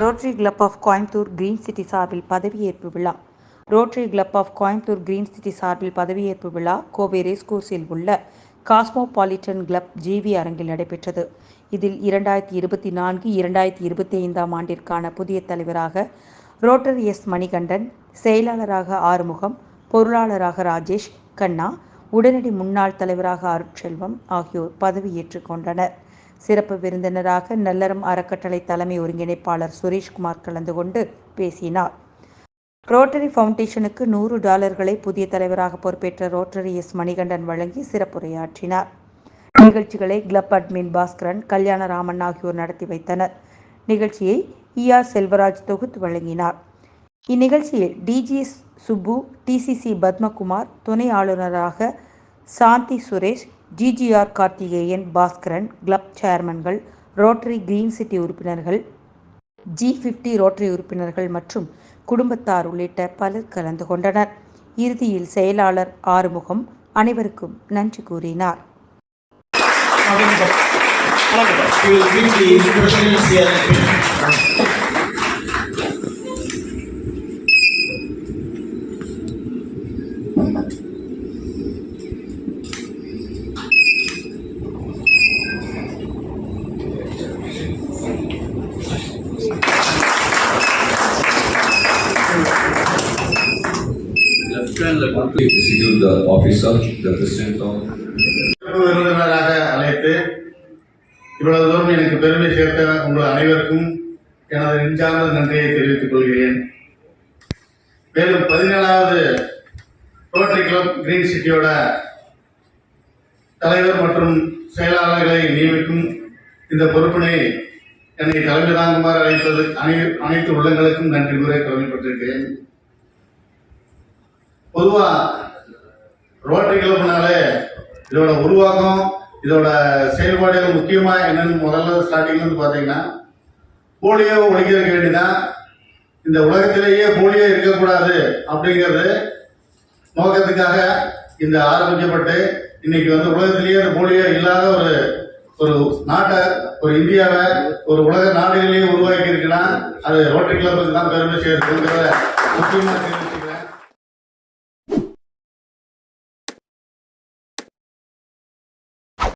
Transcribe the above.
Rotary club of Coimbatore green city சார்பில் பதவியேற்பு விழா. Rotary club of Coimbatore green city சார்பில் பதவியேற்பு விழா கோவை ரேஸ்கோர்ஸில் உள்ள காஸ்மோபாலிட்டன் கிளப் ஜிவி அரங்கில் நடைபெற்றது. இதில் இரண்டாயிரத்தி இருபத்தி நான்கு இரண்டாயிரத்தி இருபத்தி ஐந்தாம் ஆண்டிற்கான புதிய தலைவராக ரோட்டரி எஸ் மணிகண்டன் செயலாளராக ஆறுமுகம் பொருளாளராக ராஜேஷ் கண்ணா உடனடி முன்னாள் தலைவராக அருட்செல்வம் ஆகியோர் பதவியேற்றுக் கொண்டனர். சிறப்பு விருந்தினராக நல்லறம் அறக்கட்டளை தலைமை ஒருங்கிணைப்பாளர் சுரேஷ்குமார் கலந்து கொண்டு பேசினார். ரோட்டரி ஃபவுண்டேஷனுக்கு நூறு டாலர்களை புதிய தலைவராக பொறுப்பேற்ற ரோட்டரி எஸ் மணிகண்டன் வழங்கி சிறப்புரையாற்றினார். நிகழ்ச்சிகளை கிளப் அட்மின் பாஸ்கரன் கல்யாணராமன் ஆகியோர் நடத்தி வைத்தனர். நிகழ்ச்சியை இஆர் செல்வராஜ் தொகுத்து வழங்கினார். இந்நிகழ்ச்சியில் டிஜிஎஸ் சுப்பு டிசிசி பத்மகுமார் துணை ஆளுநராக சாந்தி சுரேஷ் ஜிஜிஆர் கார்த்திகேயன் பாஸ்கரன் கிளப் சேர்மன்கள் ரோட்டரி கிரீன் சிட்டி உறுப்பினர்கள் ஜி ஃபிஃப்டி ரோட்டரி உறுப்பினர்கள் மற்றும் குடும்பத்தார் உள்ளிட்ட பலர் கலந்து கொண்டனர். இறுதியில் செயலாளர் ஆறுமுகம் அனைவருக்கும் நன்றி கூறினார். Thank you. The execute the officer, the president of விருந்தினராக அழைத்து இவ்வளவு தூரம் எனக்கு பெருமை சேர்த்த உங்கள் அனைவருக்கும் எனது நெஞ்சார்ந்த நன்றியை தெரிவித்துக் கொள்கிறேன். மேலும் பதினேழாவது ரோட்டரி கிளப் கிரீன் சிட்டியோட தலைவர் மற்றும் செயலாளர்களை நியமிக்கும் இந்த பொறுப்பினை என்னை தலைமை தாங்குமாறு அழைத்தது அனை அனைத்து உள்ளங்களுக்கும் நன்றி கூற கடமைப்பட்டிருக்கிறேன். பொதுவா ரோட்டரி கிளப்னாலே இதோட உருவாக்கம் இதோட செயல்பாடுகள் முக்கியமா என்னன்னு முதல்ல ஸ்டார்டிங்ல இருந்து பாத்தீங்கன்னா போலியோ ஒழிக்கிறதுக்கு வேண்டிதான் இந்த உலகத்திலேயே போலியோ இருக்கக்கூடாது அப்படிங்கிறது நோக்கத்துக்காக இந்த ஆரம்பிக்கப்பட்டு இன்னைக்கு வந்து உலகத்திலேயே இந்த போலியோ இல்லாத ஒரு ஒரு நாட்டை ஒரு இந்தியாவை ஒரு உலக நாடுகளையும் உருவாக்கி இருக்குன்னா அது ரோட்டரி கிளப்புக்கு தான் பெருமை சேர்த்துங்கிறத முக்கியமாக தெரிவித்து